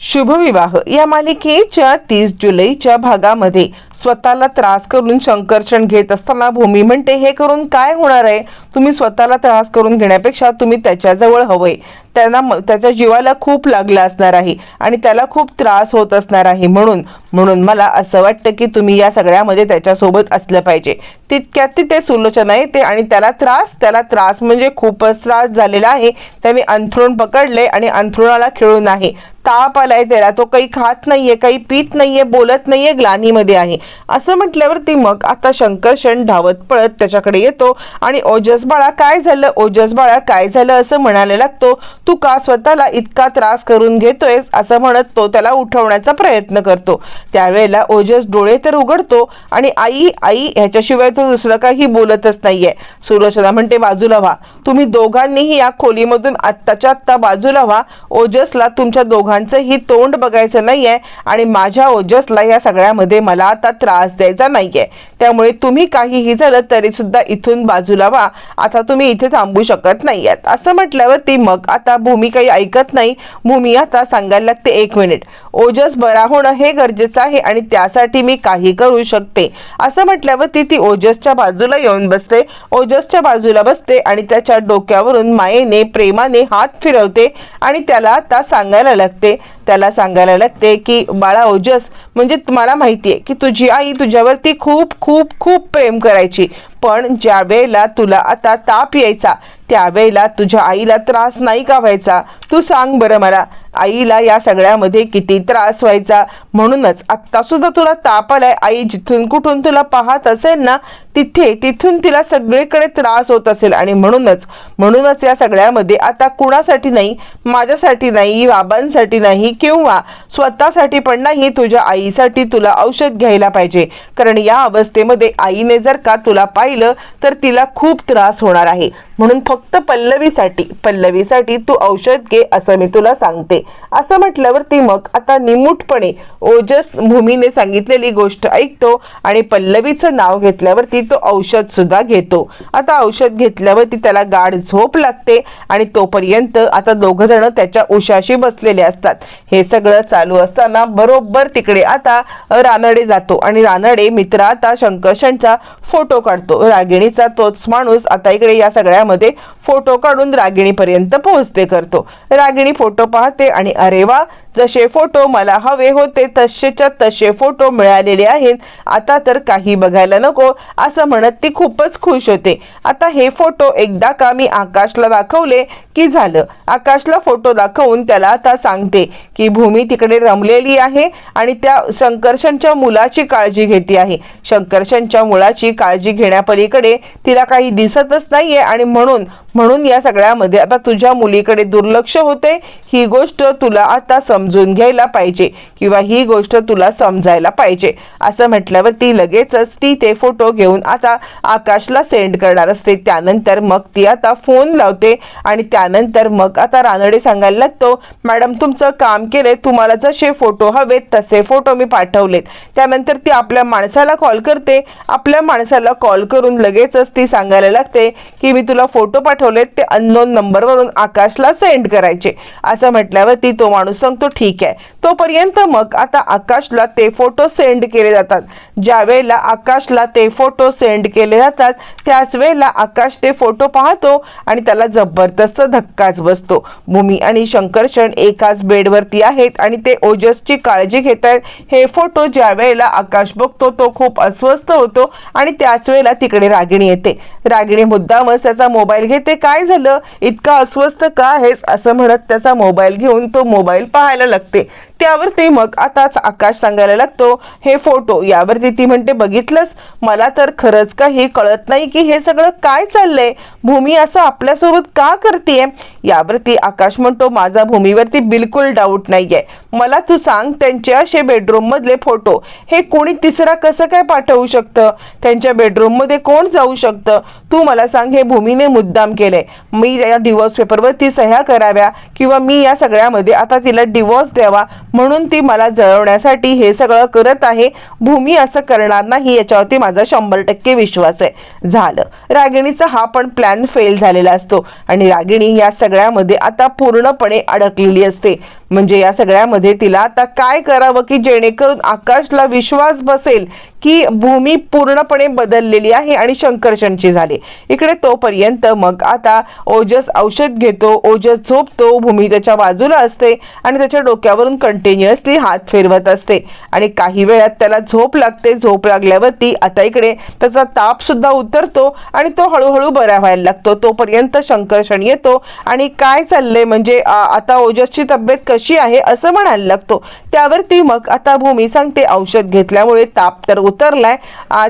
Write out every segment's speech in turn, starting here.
शुभविवाह. या मालिकेच्या तीस जुलैच्या भागामध्ये स्वतःला त्रास करून संकर्षण घेत असताना भूमी म्हणते हे करून काय होणार आहे? तुम्ही स्वतःला त्रास करून घेण्यापेक्षा तुम्ही त्याच्याजवळ हवंय. त्यांना त्याच्या जीवाला खूप लागला असणार आहे आणि त्याला खूप त्रास होत असणार आहे म्हणून म्हणून मला असं वाटतं की तुम्ही या सगळ्यामध्ये त्याच्यासोबत असलं पाहिजे. तितक्यात तिथे सुलोचना येते आणि त्याला त्रास त्याला त्रास म्हणजे खूपच त्रास झालेला आहे. त्याने अंथरूण पकडले आणि अंथरुणाला खेळून आहे ताप आलाय त्याला. तो काही खात नाहीये काही पीत नाहीये बोलत नाहीये ग्लानीमध्ये आहे. असं म्हटल्यावरती मग आता शंकरशण धावत पळत त्याच्याकडे येतो आणि ओजस बाळा काय झालं? ओजस बाळा काय झालं? असं म्हणायला लागतो. तू का स्वतःला इतका त्रास करून घेतोयस? असं म्हणत तो त्याला उठवण्याचा प्रयत्न करतो. त्यावेळेला ओजस डोळे तर उघडतो आणि आई आई ह्याच्याशिवाय तो दुसरं काही बोलतच नाहीये. सुलोचना म्हणते बाजूला व्हा. तुम्ही दोघांनीही या खोलीमधून आत्ताच्या आत्ता बाजूला व्हा. ओजसला तुमच्या दोघांचंही तोंड बघायचं नाहीये आणि माझ्या ओजसला या सगळ्यामध्ये मला आता त्रास द्यायचा नाहीये. त्यामुळे तुम्ही काहीही झालं तरी सुद्धा इथून बाजूला व्हा आता तुम्ही इथे थांबू शकत नाहीयेत. असं म्हटल्यावर ती मग आता भूमी काही ऐकत नाही. भूमी आता सांगायला लागते एक मिनिट. ओजस बरा होणं हे गरजेचं आहे आणि त्यासाठी मी काही करू शकते. असं म्हटल्यावर ती ती ओजसच्या बाजूला येऊन बसते. ओजसच्या बाजूला बसते आणि त्याच्या डोक्यावरून मायेने प्रेमाने हात फिरवते आणि त्याला आता सांगायला लागते त्याला सांगायला लागते की बाळा ओजस म्हणजे मला माहिती आहे की तुझी आई तुझ्यावरती खूप खूप खूप प्रेम करायची. पण ज्या वेळेला तुला आता ताप यायचा त्यावेळेला तुझ्या आईला त्रास नाही का व्हायचा? तू सांग बरं मला. आईला या सगळ्यामध्ये किती त्रास व्हायचा? म्हणूनच आत्ता सुद्धा तुला ताप आलाय. आई जिथून कुठून तुला पाहत असेल ना तिथे तिथून तिला सगळीकडे त्रास होत असेल. आणि म्हणूनच म्हणूनच या सगळ्यामध्ये आता कुणासाठी नाही माझ्यासाठी नाही बाबांसाठी नाही किंवा स्वतःसाठी पण नाही तुझ्या आईसाठी तुला औषध घ्यायला पाहिजे. कारण या अवस्थेमध्ये आईने जर का तुला पाहिलं तर तिला खूप त्रास होणार आहे. म्हणून फक्त पल्लवीसाठी पल्लवीसाठी तू औषध घे असं मी तुला सांगते. असं म्हटल्यावर ती मग आता निमूटपणे ओजस भूमीने सांगितलेली गोष्ट ऐकतो आणि पल्लवीचं नाव घेतल्यावरती तो औषध सुद्धा घेतो. आता औषध घेतल्यावरती त्याला गाढ झोप लागते आणि तोपर्यंत आता दोघ जण त्याच्या उशाशी बसलेले असतात. हे सगळं चालू असताना बरोबर तिकडे आता रानडे जातो आणि रानडे मित्र आता शंकरशनचा फोटो काढतो. रागिणीचा तोच माणूस आता इकडे या सगळ्या त्यामध्ये फोटो काढून रागिणीपर्यंत पोहोचते करतो. रागिणी फोटो पाहते आणि अरे वा जसे फोटो मला हवे होते तसेच्या तसे फोटो मिळालेले आहेत. आता तर काही बघायला नको असं म्हणत ती खूपच खुश होते. आता हे फोटो एकदा का मी आकाशला दाखवले की झालं? आकाशला फोटो दाखवून त्याला आता सांगते की भूमी तिकडे रमलेली आहे आणि त्या शंकर्षणच्या मुलाची काळजी घेते आहे. शंकर्षणच्या मुलाची काळजी घेण्यापलीकडे तिला काही दिसतच नाहीये आणि म्हणून म्हणून या सगळ्यामध्ये आता तुझ्या मुलीकडे दुर्लक्ष होते. ही गोष्ट तुला आता समजून घ्यायला पाहिजे किंवा ही गोष्ट तुला समजायला पाहिजे. असं म्हटल्यावर ती लगेचच ती ते फोटो घेऊन आता आकाशला सेंड करणार असते. त्यानंतर मग ती आता फोन लावते आणि त्यानंतर मग आता रानडे सांगायला लागतो मॅडम तुमचं काम केले तुम्हाला जसे फोटो हवेत तसे फोटो मी पाठवलेत. त्यानंतर ती आपल्या माणसाला कॉल करते. आपल्या माणसाला कॉल करून लगेचच ती सांगायला लागते की मी तुला फोटो पाठव पाठवलेत ते अननोन नंबरवरून आकाशला सेंड करायचे. असं म्हटल्यावरती तो माणूस सांगतो ठीक आहे. तोपर्यंत मग आता आकाशला ते फोटो सेंड केले जातात. ज्या वेळेला आकाशला ते फोटो सेंड केले जातात त्याच वेळेला आकाश ते फोटो पाहतो आणि त्याला जबरदस्त धक्काच बसतो. भूमी आणि शंकरशण एकाच बेडवरती आहेत आणि ते ओजसची काळजी घेत आहेत हे फोटो ज्या वेळेला आकाश बघतो तो खूप अस्वस्थ होतो आणि त्याच वेळेला तिकडे रागिणी येते. रागिणी मुद्दामच त्याचा मोबाईल घेते. काय झालं? इतका अस्वस्थ का आहेस? असं म्हणत त्याचा मोबाईल घेऊन तो मोबाईल पाहायला लागते. त्यावरती मग आताच आकाश सांगायला लागतो हे फोटो यावरती ती म्हणते बघितलंच मला तर खरंच काही कळत नाही की हे सगळं काय चाललंय. भूमी असं आपल्यासोबत का करतेय? यावरती आकाश म्हणतो माझा भूमीवरती बिलकुल डाऊट नाहीये. मला तू सांग त्यांच्या असे बेडरूम मधले फोटो हे कोणी तिसरा कसं काय पाठवू शकतं? त्यांच्या बेडरूममध्ये कोण जाऊ शकतं? तू मला सांग हे भूमीने मुद्दाम केलंय. मी या डिवोर्स पेपरवरती सह्या कराव्या किंवा मी या सगळ्यामध्ये आता तिला डिवोर्स द्यावा? म्हणून ती मला जळवण्यासाठी हे सगळं करत आहे. भूमी असं करणार नाही याच्यावरती माझा शंभर टक्के विश्वास आहे. झालं. रागिणीचा हा पण प्लॅन फेल झालेला असतो. आणि रागिणी या सगळ्यामध्ये आता पूर्णपणे अडकलेली असते. म्हणजे या सगळ्यामध्ये तिला आता काय करावं की जेणेकरून आकाशला विश्वास बसेल की भूमी पूर्णपणे बदललेली आहे आणि शंकरशनची झाली. इकडे तोपर्यंत मग आता ओजस औषध घेतो ओजस झोपतो भूमी त्याच्या बाजूला असते आणि त्याच्या डोक्यावरून कंटिन्युअसली हात फिरवत असते. आणि काही वेळात त्याला झोप लागते झोप लागल्यावरती आता इकडे त्याचा ताप सुद्धा उतरतो आणि तो हळूहळू बरा व्हायला लागतो. तोपर्यंत शंकरशण येतो आणि काय चाललंय म्हणजे आता ओजसची तब्येत कशी आहे असं म्हणायला लागतो. त्यावरती मग आता भूमी सांगते औषध घेतल्यामुळे ताप तर उतरलाय.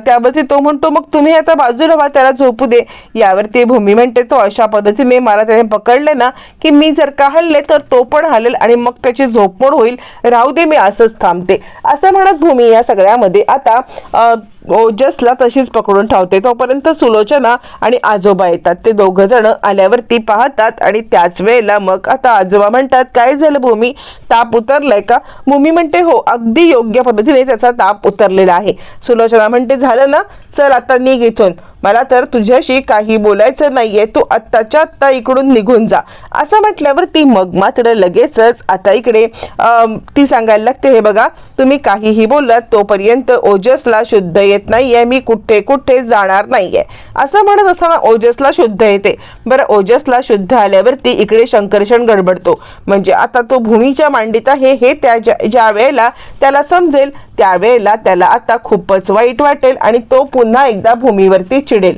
त्यावरती तो म्हणतो मग तुम्ही आता बाजूला व्हा त्याला झोपू दे. यावरती भूमी म्हणते तो अशा पद्धतीने मला त्याने पकडले ना की मी जर का हल्ले तर तो पण हलेल आणि मग त्याची झोपमोड होईल. राहू दे मी असंच थांबते. असं म्हणत भूमी या सगळ्यामध्ये आता ओजसला तशीच पकडून ठेवते. तोपर्यंत सुलोचना आणि आजोबा येतात. ते दोघ जण आल्यावरती पाहतात आणि त्याच वेळेला मग आता आजोबा म्हणतात काय झालं भूमी? ताप उतरलाय का? भूमी म्हणते हो अगदी योग्य पद्धतीने त्याचा ताप उतरलेला आहे. सुलोचना म्हणते झालं ना? चल आता निघ इथून. मला तर तुझ्याशी काही बोलायचं नाहीये तू आत्ताच्या आत्ता इकडून निघून जा. असं म्हटल्यावर ती मग मात्र लगेचच आता इकडे ती सांगायला लागते हे बघा तुम्ही काहीही बोललात तोपर्यंत ओजसला शुद्ध येत नाहीये मी कुठे कुठे जाणार नाहीये. असं म्हणत असताना ओजसला शुद्ध येते. बरं ओजसला शुद्ध आल्यावरती इकडे शंकरषण गडबडतो. म्हणजे आता तो भूमीच्या मांडीत आहे हे त्या ज्या ज्या वेळेला त्याला समजेल त्यावेळेला त्याला आता खूपच वाईट वाटेल आणि तो पुन्हा एकदा भूमीवरती चिडेल.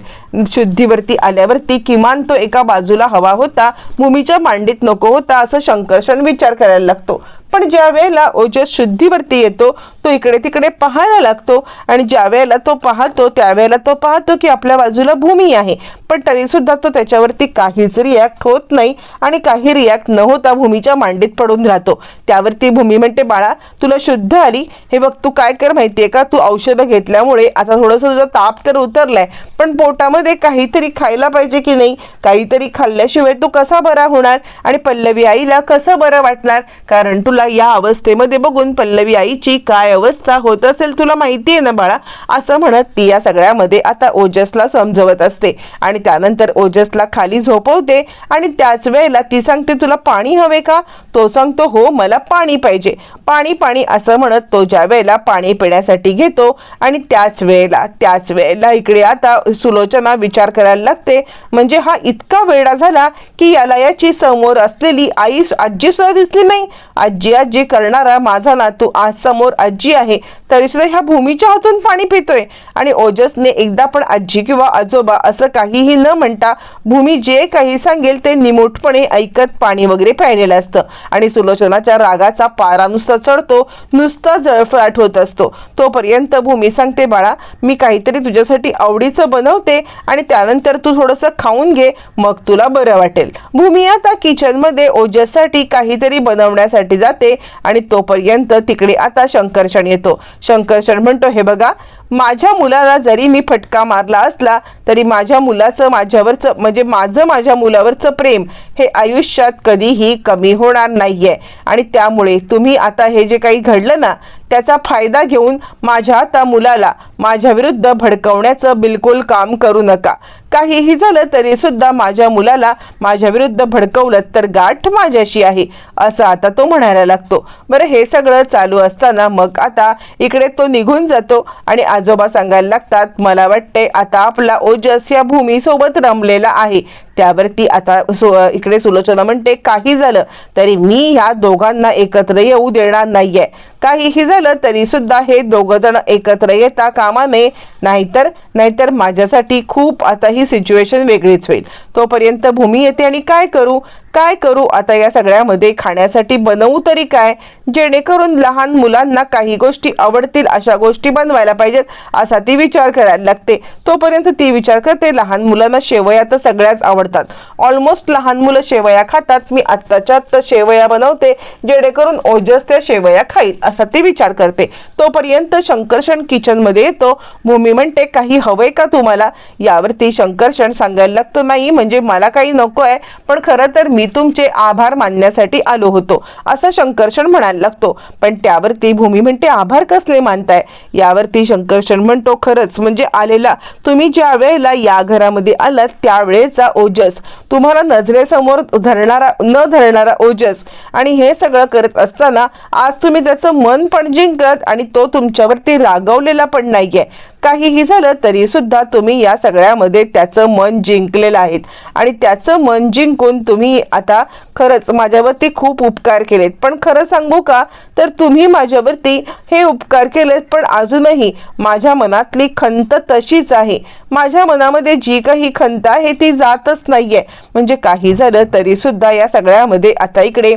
शुद्धीवरती आल्यावरती किमान तो एका बाजूला हवा होता भूमीच्या मांडीत नको होता असं शंकरषण विचार करायला लागतो. पण ज्या वेळेला ओजस शुद्धीवरती येतो तो इकडे तिकडे पाहायला लागतो आणि ज्या वेळेला तो पाहतो त्यावेळेला तो पाहतो की आपल्या बाजूला भूमी आहे. पण तरीसुद्धा तो त्याच्यावरती काहीच रिॲक्ट होत नाही आणि काही रिॲक्ट न होता भूमीच्या मांडीत पडून राहतो. त्यावरती भूमी म्हणते बाळा तुला शुद्ध आली. हे बघ तू काय कर माहितीये का? तू औषधं घेतल्यामुळे आता थोडंसं तुझा ताप तर उतरलाय. पण पोटामध्ये काहीतरी खायला पाहिजे की नाही? काहीतरी खाल्ल्याशिवाय तू कसा बरा होणार? आणि पल्लवी आईला कसं बरं वाटणार? कारण तुला तुला या अवस्थेमध्ये बघून पल्लवी आईची काय अवस्था होत असेल तुला माहिती आहे ना बाळा? असं म्हणत ती या सगळ्यामध्ये आता ओजसला समजवत असते आणि त्यानंतर ओजसला खाली झोपवते आणि त्याच वेळेला ती सांगते तुला पाणी हवे का? तो सांगतो हो मला पाणी पाहिजे. पाणी पाणी असं म्हणत तो ज्या वेळेला पाणी पिण्यासाठी घेतो आणि त्याच वेळेला त्याच वेळेला इकडे आता सुलोचना विचार करायला लागते. म्हणजे हा इतका वेडा झाला की याला याची समोर असलेली आई आजी सुद्धा दिसली नाही. आजी आजी करणारा माझा नातू आज समोर आजी आहे. तरी सुद्धा ह्या भूमीच्या हातून पाणी पितोय. आणि ओजसने एकदा पण आजी किंवा आजोबा असं काहीही न म्हणता भूमी जे काही सांगेल ते निमूटपणे ऐकत पाणी वगैरे प्यायलेलं असतं. आणि सुलोचनाच्या रागाचा पारा नुसता चढतो नुसता जळफळाट होत असतो. तोपर्यंत भूमी सांगते बाळा मी काहीतरी तुझ्यासाठी आवडीचं बनवते आणि त्यानंतर तू थोडंसं खाऊन घे मग तुला बरं वाटेल. भूमी आता किचनमध्ये ओजससाठी काहीतरी बनवण्यासाठी जाते आणि तोपर्यंत तिकडे आता शंकरशण येतो. शंकर म्हणतो हे बघा माझ्या मुलाला जरी मी फटका मारला असला तरी माझ्या मुलाचं माझ्यावरचं म्हणजे माझं माझ्या मुलावरचं प्रेम हे आयुष्यात कधीही कमी होणार नाहीये. आणि त्यामुळे तुम्ही आता हे जे काही घडलं ना त्याचा फायदा घेऊन माझ्या आता मुलाला माझ्या विरुद्ध भडकवण्याचं बिलकुल काम करू नका. काहीही झालं तरी सुद्धा माझ्या मुलाला माझ्या विरुद्ध भडकवलं तर गाठ माझ्याशी आहे असं आता तो म्हणायला लागतो. बरं हे सगळं चालू असताना मग आता इकडे तो निघून जातो आणि आजोबा सांगायला लागतात मला वाटते आता आपला ओजस या भूमीसोबत रमलेला आहे. त्यावरती आता सु इकडे सुलोचना म्हणते काही झालं तरी मी ह्या दोघांना एकत्र येऊ देणार नाहीये. काहीही झालं तरी सुद्धा हे दोघ जण एकत्र येता कामा नये नाहीतर नाहीतर माझ्यासाठी खूप आता ही सिच्युएशन वेगळीच होईल. तोपर्यंत भूमी येते आणि काय करू? काय करू? आता या सगळ्यामध्ये खाण्यासाठी बनवू तरी काय? जेणेकरून लहान मुलांना काही गोष्टी आवडतील अशा गोष्टी बनवायला पाहिजेत असा ती विचार करायला लागते. तोपर्यंत ती विचार करते लहान मुलांना शेवया तर सगळ्याच आवड आवडतात. ऑलमोस्ट लहान मुलं शेवया खातात. मी आत्ताच्या आत्ता शेवया बनवते जेणेकरून ओजस त्या शेवया खाईल असा ती विचार करते. तोपर्यंत शंकरषण किचनमध्ये येतो. भूमी म्हणते काही हवंय का तुम्हाला? यावरती शंकरषण सांगायला लागतो नाही म्हणजे मला काही नको आहे पण खरं तर मी तुमचे आभार मानण्यासाठी आलो होतो असं शंकरशण म्हणायला लागतो. पण त्यावरती भूमी म्हणते आभार कसले मानताय? यावरती शंकरशण म्हणतो खरंच म्हणजे आलेला तुम्ही ज्या वेळेला या घरामध्ये आलात त्यावेळेचा ओजस. तुम्हाला नजरेसमोर धरणारा न धरणारा ओजस. आणि हे सगळं करत असताना आज तुम्ही त्याचं मन पण जिंकत आणि तो तुमच्यावरती रागवलेला पण नाहीये. काहीही झालं तरी सुद्धा तुम्ही या सगळ्यामध्ये त्याचं मन जिंकलेलं आहेत. आणि त्याचं मन जिंकून तुम्ही आता खरंच माझ्यावरती खूप उपकार केलेत. पण खरं सांगू का? तर तुम्ही माझ्यावरती हे उपकार केलेत पण अजूनही माझ्या मनातली खंत तशीच आहे. माझ्या मनामध्ये जी काही खंत आहे ती जातच नाहीये. म्हणजे काही झालं तरी सुद्धा या सगळ्यामध्ये आता इकडे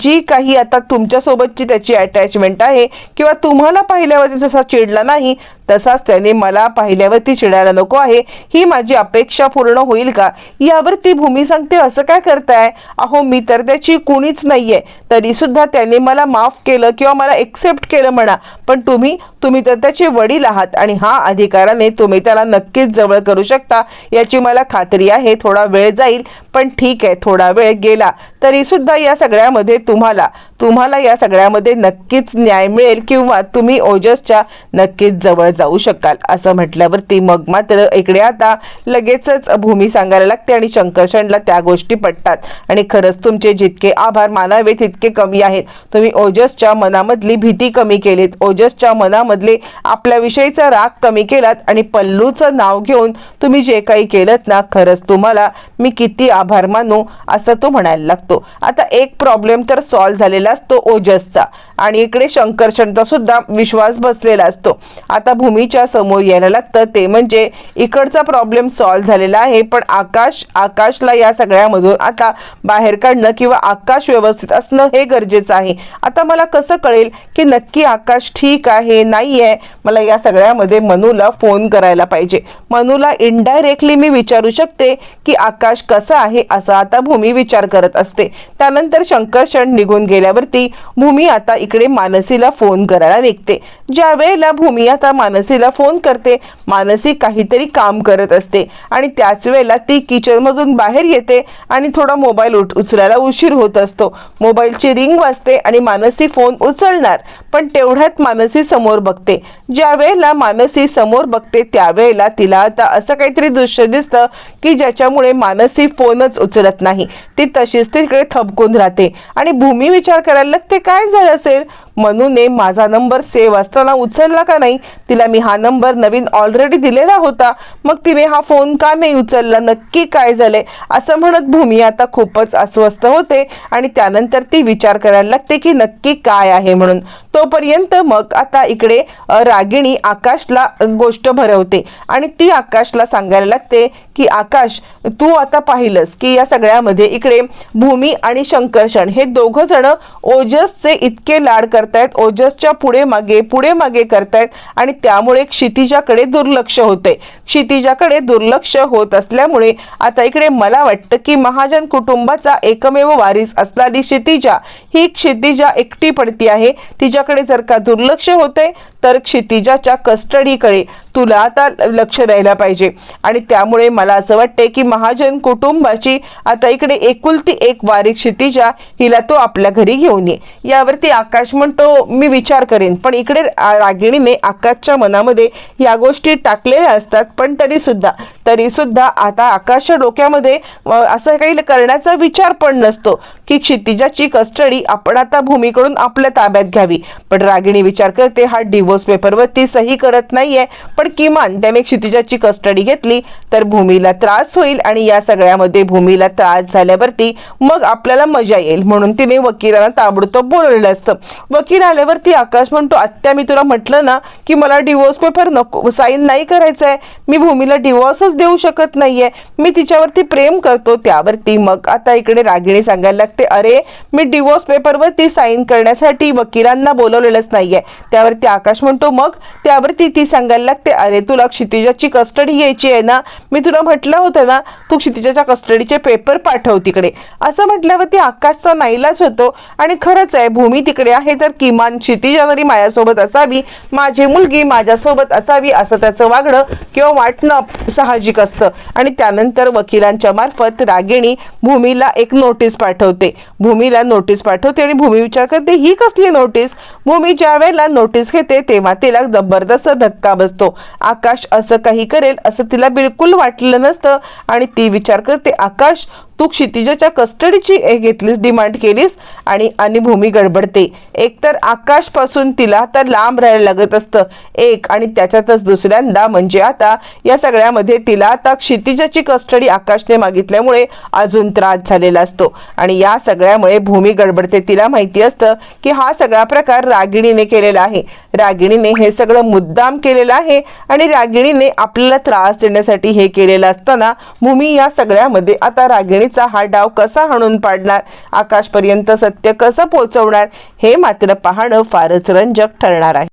जी काही आता तुमच्यासोबतची त्याची अटॅचमेंट आहे किंवा तुम्हाला पाहिल्यावरती जसा चिडला नाही तसाच त्याने मला पाहिल्यावरती चिडायला नको आहे. ही माझी अपेक्षा पूर्ण होईल का? यावर ती भूमी सांगते असं काय करताय? अहो मी तर त्याची कुणीच नाहीये. तरी सुद्धा त्याने मला माफ केलं किंवा मला एक्सेप्ट केलं म्हणा. पण तुम्ही तुम्ही तर त्याचे वडील आहात आणि हा अधिकाराने तुम्ही त्याला नक्कीच जवळ करू शकता याची मला खात्री आहे. थोडा वेळ जाईल पण ठीक आहे थोडा वेळ गेला तरी सुद्धा या सगळ्यामध्ये तुम्हाला तुम्हाला या सगळ्यामध्ये नक्कीच न्याय मिळेल किंवा तुम्ही ओजसच्या नक्कीच जवळ जाऊ शकाल असं म्हटल्यावरती मग मात्र इकडे आता लगेचच भूमी सांगायला लागते आणि शंकरशणला त्या गोष्टी पटतात. आणि खरंच तुमचे जितके आभार मानावे तितके कमी आहेत. तुम्ही ओजसच्या मनामधली भीती कमी केलीत. ओजसच्या मनामध्ये मनामधले आपल्याविषयीचा राग कमी केलात आणि पल्लूचं नाव घेऊन तुम्ही जे काही केलं ना खरंच तुम्हाला मी किती आभार मानू असं तो म्हणायला लागतो. आता एक प्रॉब्लेम तर सॉल्व्ह झालेला असतो ओजसचा. आणि इकडे शंकरशनचा सुद्धा विश्वास बसलेला असतो. आता भूमीच्या समोर यायला लागतं. ते म्हणजे इकडचा प्रॉब्लेम सॉल्व्ह झालेला आहे. पण आकाश आकाशला या सगळ्यामधून आता बाहेर काढणं किंवा आकाश व्यवस्थित असणं हे गरजेचं आहे. आता मला कसं कळेल की नक्की आकाश ठीक आहे नाही आहे? मला या सगळ्यामध्ये मनूला फोन करायला पाहिजे. मनूला इनडायरेक्टली मी विचारू शकते की आकाश कसा आहे असा आता भूमी विचार करत असते. त्यानंतर शंकरशण निघून गेल्यावरती भूमी आता इकडे मानसीला फोन करायला निघते. ज्या वेळेला भूमी आता मानसीला फोन करते मानसी काहीतरी काम करत असते आणि त्याच वेळेला ती किचनमधून बाहेर येते आणि थोडा मोबाईल उठ उचलायला उशीर होत असतो. मोबाईलची रिंग वाजते आणि मानसी फोन उचलणार पण तेवढ्यात मानसी समोर बघते. ज्या वेळेला मानसी समोर बघते त्यावेळेला तिला आता असं काहीतरी दृश्य दिसतं की ज्याच्यामुळे मानसी फोनच उचलत नाही. ती तशीच तिकडे थबकून राहते. आणि भूमी विचार करायला लागते काय झालं असेल? Hayır मनूने माझा नंबर सेव्ह असताना उचलला का नाही? तिला मी हा नंबर नवीन ऑलरेडी दिलेला होता. मग तिने हा फोन का नाही उचलला? नक्की काय झाले असं म्हणत भूमी आता खूपच अस्वस्थ होते आणि त्यानंतर ती विचार करायला लागते की नक्की काय आहे म्हणून. तोपर्यंत मग आता इकडे रागिणी आकाशला गोष्ट भरवते आणि ती आकाशला सांगायला लागते की आकाश तू आता पाहिलंस की या सगळ्यामध्ये इकडे भूमी आणि शंकरशण हे दोघं जण ओजसचे इतके लाड करतायत ओजसच्या पुढे मागे पुढे मागे करतायत आणि त्यामुळे क्षितिजाकडे दुर्लक्ष होते. क्षितिजाकडे दुर्लक्ष होत असल्यामुळे आता इकडे मला वाटतं की महाजन कुटुंबाचा एकमेव वारीस असणारी क्षितिजा ही क्षितिजा एकटी पडती आहे. तिच्याकडे जर का दुर्लक्ष होते तर क्षितिजाच्या कस्टडीकडे तुला आता लक्ष द्यायला पाहिजे. आणि त्यामुळे मला असं वाटते की महाजन कुटुंबाची आता इकडे एकुलती एक वारी क्षितिजा हिला तो आपल्या घरी घेऊन ये. यावरती आकाश म्हणतो मी विचार करेन. पण इकडे रागिणीने आकाशच्या मनामध्ये या गोष्टी टाकलेल्या असतात पण तरी सुद्धा तरी सुद्धा आता आकाशच्या डोक्यामध्ये असं काही करण्याचा विचार पण नसतो की क्षितिजाची कस्टडी आपण आता भूमीकडून आपल्या ताब्यात घ्यावी. पण रागिणी विचार करते हा बोस पेपरवर ती सही करत नाहीये. पण किमान त्याने क्षितिजाची कस्टडी घेतली तर भूमीला त्रास होईल आणि या सगळ्यामध्ये भूमीला त्रास झाल्यावरती मग आपल्याला मजा येईल. म्हणून तिने वकिलांना ताबडतोब बोलवलेलं असतं. वकील आल्यावरती आकाश म्हणतो आत्या मी तुला म्हटलं ना की मला डिवोर्स पेपर नको साईन नाही करायचं आहे मी भूमीला डिवोर्सच देऊ शकत नाहीये. मी तिच्यावरती प्रेम करतो त्यावरती. मग आता इकडे रागिणी सांगायला लागते अरे मी डिवोर्स पेपरवरती साईन करण्यासाठी वकिलांना बोलवलेलंच नाहीये. त्यावरती आकाश म्हणतो मग त्यावरती ती सांगायला लागते अरे तुला क्षितिजाची कस्टडी घ्यायची आहे ना. मी तुला म्हटलं होतं ना तू क्षितिजाच्या कस्टडीचे पेपर पाठव तिकडे. असं म्हटल्यावरती आकाशचा नाईलाज होतो आणि खरंच आहे भूमी तिकडे आहे तर किमान क्षितिजा तरी माझ्यासोबत असावी माझी मुलगी माझ्यासोबत असावी असं त्याचं वागणं किंवा वाटणं साहजिक असतं. आणि त्यानंतर वकिलांच्या मार्फत रागिणी भूमीला एक नोटीस पाठवते. भूमीला नोटीस पाठवते आणि भूमी विचार करते ही कसली नोटीस? भूमी ज्या वेळेला नोटीस घेते तेव्हा तिला जबरदस्त धक्का बसतो. आकाश असं काही करेल असं तिला बिलकुल वाटलं नसतं आणि ती विचार करते आकाश तू क्षितिजाच्या कस्टडीची घेतलीस डिमांड केलीस आणि आणि भूमी गडबडते. एकतर आकाशपासून तिला तर लांब राहायला लागत असतं. एक आणि त्याच्यातच दुसऱ्यांदा म्हणजे आता या सगळ्यामध्ये तिला आता क्षितिजाची कस्टडी आकाशने मागितल्यामुळे अजून त्रास झालेला असतो. आणि या सगळ्यामुळे भूमी गडबडते. तिला माहिती असतं की हा सगळा प्रकार रागिणीने केलेला आहे. रागिणीने हे सगळं मुद्दाम केलेलं आहे आणि रागिणीने आपल्याला त्रास देण्यासाठी हे केलेलं असताना भूमी या सगळ्यामध्ये आता रागिणीचा हा डाव कसा हाणून पाडणार? आकाशपर्यंत सत्य कसं पोहोचवणार? हे मात्र पाहणं फारच रंजक ठरणार आहे.